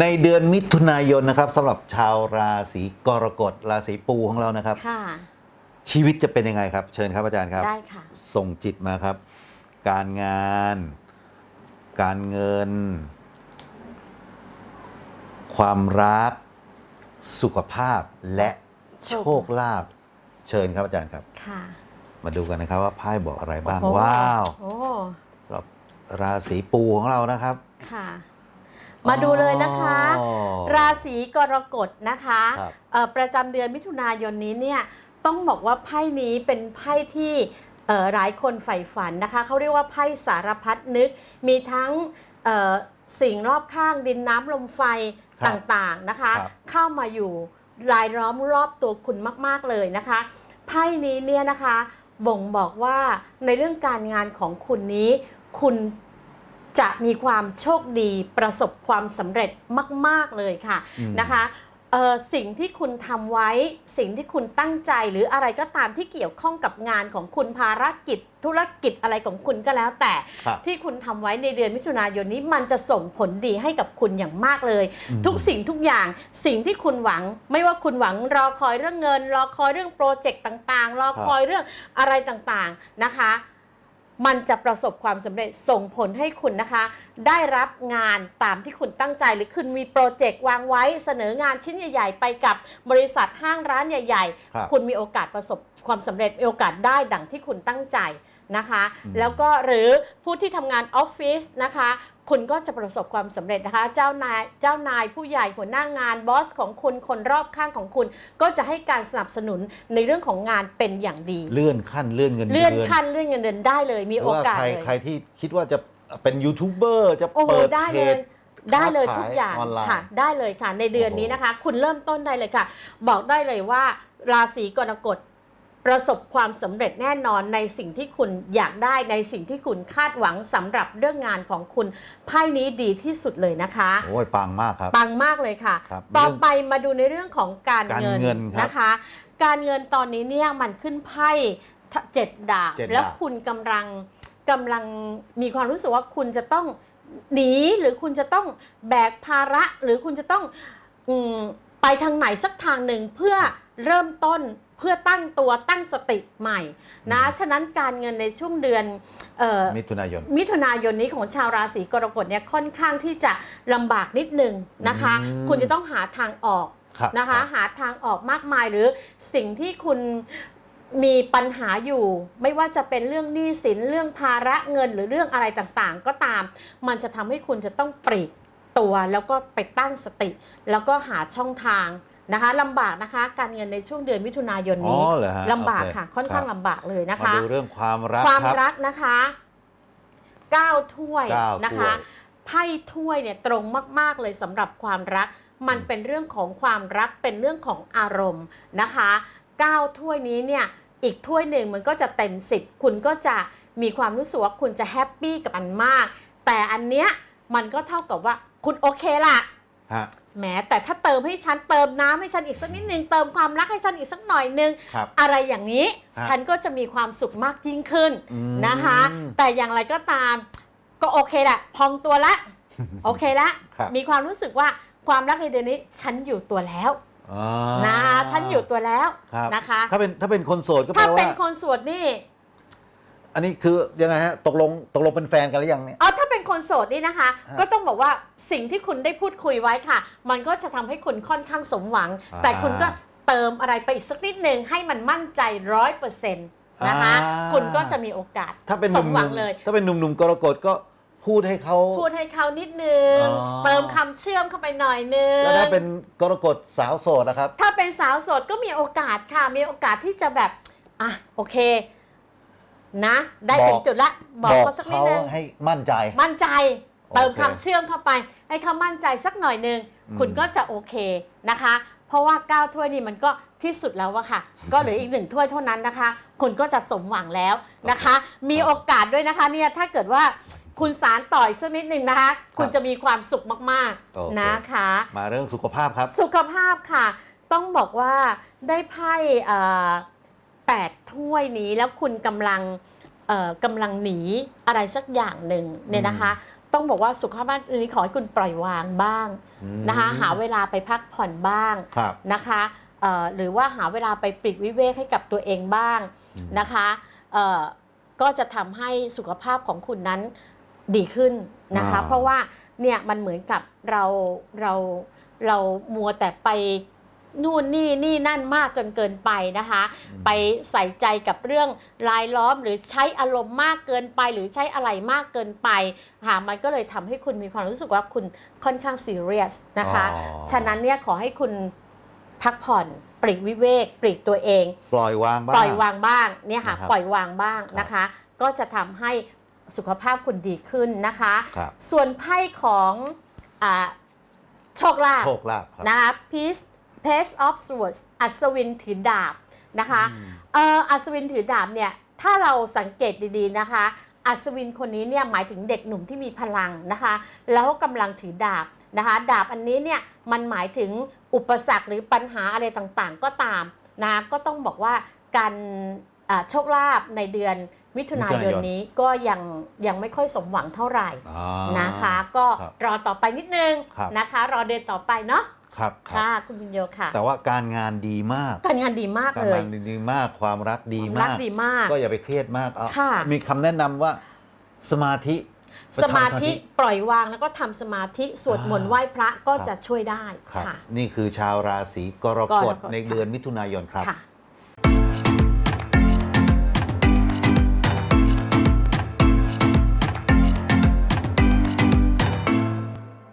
ในเดือนมิถุนายนนะครับสำหรับชาวราศีกรกฎราศีปูของเรานะครับ ค่ะ ชีวิตจะเป็นยังไงครับ เชิญครับอาจารย์ครับ ได้ค่ะ ส่งจิตมาครับ การงาน การเงิน ความรัก สุขภาพและโชโชค คลาภเชิญครับอาจารย์ครับ ค่ะมาดูกันนะครับว่าไพ่บอกอะไรบ้างโอ้โหว้าวโอ้สำหรับราศีปูของเรานะครับ ค่ะ มาดูเลยนะคะอ๋อราศีกรกฎนะคะครับเอ่อประจำเดือนมิถุนายนนี้เนี่ยต้องบอกว่าไพ่นี้เป็นไพ่ที่เอ่อหลายคนใฝ่ฝันนะคะเขาเรียกว่าไพ่สารพัดนึก มีทั้งเอ่อสิ่งรอบข้างดินน้ำลมไฟครับต่างๆนะคะครับเข้ามาอยู่รายล้อมรอบตัวคุณมาก ๆเลยนะคะไพ่นี้เนี่ยนะคะบ่งบอกว่าในเรื่องการงานของคุณนี้ คุณ จะมีความโชคดีประสบความสำเร็จมาก ๆ เลยค่ะอืมนะคะเอ่อสิ่งที่คุณทำไว้สิ่งที่คุณตั้งใจหรืออะไรก็ตามที่เกี่ยวข้องกับงานของคุณภารกิจ ธุรกิจอะไรของคุณก็แล้ว แต่ครับที่คุณทำไว้ในเดือนมิถุนายนนี้มันจะส่งผลดีให้กับคุณอย่างมากเลยอืมทุกสิ่งทุกอย่างสิ่งที่คุณหวัง ไม่ว่าคุณหวังรอคอยเรื่องเงิน รอคอยเรื่องโปรเจกต์ต่างๆ รอคอยเรื่องอะไรต่างๆนะคะ มันจะประสบความสำเร็จส่งผลให้คุณนะคะ ได้รับงานตามที่คุณตั้งใจหรือคุณมีโปรเจกต์วางไว้เสนองานชิ้นใหญ่ ๆ ไปกับบริษัทห้างร้านใหญ่ครับๆคุณมีโอกาสประสบความสำเร็จมีโอกาสได้ดังที่คุณตั้งใจ นะคะอืมแล้วก็หรือผู้ที่ทำงานออฟฟิศนะคะ คุณก็จะประสบความสำเร็จนะคะ เจ้านายเจ้านายผู้ใหญ่หัวหน้างานบอสของคุณคนรอบข้างของคุณ ก็จะให้การสนับสนุนในเรื่องของงานเป็นอย่างดี เลื่อนขั้นเลื่อนเงินเลื่อนดืขั้นเลื่อนเงินเดือนได้เลยมีหรืโอว่กาสใครเลยใครที่คิดว่าจะเป็นยูทูบเบอร์จะโอ้โหเปิดได้เพเลยจได้เลยค้าทุกอย่างขายออนไลน์ค่ะ ได้เลยค่ะ ในเดือนนี้นะคะ คุณเริ่มต้นได้เลยค่ะ บอกได้เลยว่าราศีกรกฎ ประสบความสำเร็จแน่นอนในสิ่งที่คุณอยากได้ในสิ่งที่คุณคาดหวังสำหรับเรื่องงานของคุณไพ่นี้ดีที่สุดเลยนะคะ โอ้ยปังมากครับ ปังมากเลยค่ะ ครับต่อเรื่องไปมาดูในเรื่องของการการเงินเงินครับนะคะ การเงินตอนนี้เนี่ยมันขึ้นไพ่เจ็ดดาบเจ็ดดาบ แล้วคุณกำลังกำลังมีความรู้สึกว่าคุณจะต้องหนีหรือคุณจะต้องแบกภาระหรือคุณจะต้องอืมไปทางไหนสักทางหนึ่งเพื่อเริ่มต้นเพื่อตั้งตัวตั้งสติใหม่นะฉะนั้นการเงินในช่วงเดือนเอ่อมิถุนายน มิถุนายนนี้ของชาวราศีกรกฎเนี่ยค่อนข้างที่จะลำบากนิดนึงนะคะอืมคุณจะต้องหาทางออกครับนะคะรับหาทางออกมากมายหรือสิ่งที่คุณมีปัญหาอยู่ ไม่ว่าจะเป็นเรื่องหนี้สินเรื่องภาระเงินหรือเรื่องอะไรต่างๆ ก็ตาม มันจะทำให้คุณจะต้องปลีกตัวแล้วก็ไปตั้งสติ แล้วก็หาช่องทาง นะคะลำบากนะคะ การเงินในช่วงเดือนมิถุนายนอ๋อนี้เหรอฮะลำบากโเค่ะ ค่อนข้างรับ ลำบากเลยนะมาคะดูเรื่องความรักความครับรักนะคะเก้าถ้วยเก้านะคะถ้วยไพ่ถ้วยเนี่ยตรงมาก ๆ เลยสำหรับความรัก มันเป็นเรื่องของความรักเป็นเรื่องของอารมณ์นะคะเก้าถ้วยนี้เนี่ยอีกถ้วยหนึ่งมันก็จะเต็มสิบคุณก็จะมีความรู้สึกว่าคุณจะแฮปปี้กับมันมาก แต่อันเนี้ยมันก็เท่ากับว่าคุณโอเคละ ฮะ แหมแต่ถ้าเติมให้ฉันเติมน้ำให้ฉันอีกสักนิดนึงเติมความรักให้ฉันอีกสักหน่อยนึงครับอะไรอย่างนี้ฮะฉันก็จะมีความสุขมากยิ่งขึ้นอืมนะคะ แต่อย่างไรก็ตาม ก็โอเคแหละพองตัวละ โอเคละครับมีความรู้สึกว่าความรักในเดือนนี้ฉันอยู่ตัวแล้วอ่านะฉันอยู่ตัวแล้วครับนะคะ ถ้าเป็นถ้าเป็นคนโสดก็แปถ้าลเป็นว่าคนโสวดนี่ อันนี้คือยังไงฮะตกลงตกลงเป็นแฟนกันหรือยังเนี่ยเอาถ้าเป็น คนโสดนี่นะคะ ฮะก็ต้องบอกว่าสิ่งที่คุณได้พูดคุยไว้ค่ะ มันก็จะทำให้คุณค่อนข้างสมหวัง อ่าแต่คุณก็เติมอะไรไปอีกสักนิดนึงให้มันมั่นใจร้อยเปอร์เซ็นต์นะคะ อ่า คุณก็จะมีโอกาสถ้าเป็นหสนุ่มมหวังๆเลยถ้าเป็นหนุ่มๆกรกฎก็พูดให้เขา พูดให้เขานิดนึง อ๋อ เติมคำเชื่อมเข้าไปหน่อยนึง แล้วถ้าเป็นกรกฎสาวโสดนะครับ ถ้าเป็นสาวโสดก็มีโอกาสค่ะ มีโอกาสที่จะแบบ อะ โอเค นะ ได้บอกถึงจุดละบอกเขาสักนิดเขานึงให้มั่นใจ มั่นใจโอเคเติมคำเชื่อมเข้าไป ให้เขามั่นใจสักหน่อยนึงอืมคุณก็จะโอเคนะคะ เพราะว่าก้าวถ้วยนี่มันก็ที่สุดแล้วอะค่ะ ก็เหลืออีกหนึ่งถ้วยเท่านั้นนะคะ คุณก็จะสมหวังแล้วนะคะ มีโอกาสด้วยนะคะเนี่ยถ้าเกิดว่าคุณสารต่อยสักนิดหนึ่งนะคะ คุณจะมีความสุขมากโอเคๆนะคะ มาเรื่องสุขภาพครับ สุขภาพค่ะ ต้องบอกว่าได้ไพ่ เอ่อแปดถ้วยนี้แล้วคุณกำลังเอ่อกำลังหนีอะไรสักอย่างหนึ่งเนี่ยนะคะ ต้องบอกว่าสุขภาพอันนี้ขอให้คุณปล่อยวางบ้างอืมนะคะหาเวลาไปพักผ่อนบ้างครับนะคะเอ่อหรือว่าหาเวลาไปปลีกวิเวกให้กับตัวเองบ้างอืมนะคะเอ่อก็จะทำให้สุขภาพของคุณนั้นดีขึ้นนะคะอ่าเพราะว่าเนี่ยมันเหมือนกับเราเราเรามัวแต่ไป นู่นนี่นี่นั่นมากจนเกินไปนะคะ ไปใส่ใจกับเรื่องรายล้อมหรือใช้อารมณ์มากเกินไป หรือใช้อะไรมากเกินไปค่ะมันก็เลยทำให้คุณมีความรู้สึกว่าคุณค่อนข้างซีเรียสนะคะอ๋อฉะนั้นเนี่ยขอให้คุณพักผ่อนปลีกวิเวกปลีกตัวเอง ปล่อยวางบ้างปล่อยวางบ้างเนี่ยค่ะนะครับปล่อยวางบ้างนะคะ ก็จะทำให้สุขภาพคุณดีขึ้นนะคะครับส่วนไพ่ของอาโชคลาภโชคลาภครับนะคะ Peace Page of Swords อัศวินถือดาบนะคะอืมเอ่ออัศวินถือดาบเนี่ยถ้าเราสังเกตดีๆนะคะ อัศวินคนนี้เนี่ยหมายถึงเด็กหนุ่มที่มีพลังนะคะ แล้วกำลังถือดาบนะคะดาบอันนี้เนี่ยมันหมายถึงอุปสรรคหรือปัญหาอะไรต่างๆ ก็ตามนะคะก็ต้องบอกว่าการอ่าโชคลาภในเดือนมิถุนายนนี้ก็ยังยังไม่ค่อยสมหวังเท่าไหร่อ่านะคะ ก็ครับรอต่อไปนิดนึงครับนะคะ รอเดือนต่อไปเนาะ ครับครับค่ะคุณบิญโยค่ะ แต่ว่าการงานดีมาก การงานดีมากการเลย งานดีมากความรักดีความมารักกดีมาก ก็อย่าไปเครียดมากเอาค่ะ มีคำแนะนำว่าสมาธิไปสทำ มาธิปล่อยวางแล้วก็ทำสมาธิสวดมนต์อ่าไหว้พระก็ครับ จะช่วยได้ครับค่ะ นี่คือชาวราศีกรกกรฎกฎในค่ะเดือนมิถุนายนครับ ค่ะ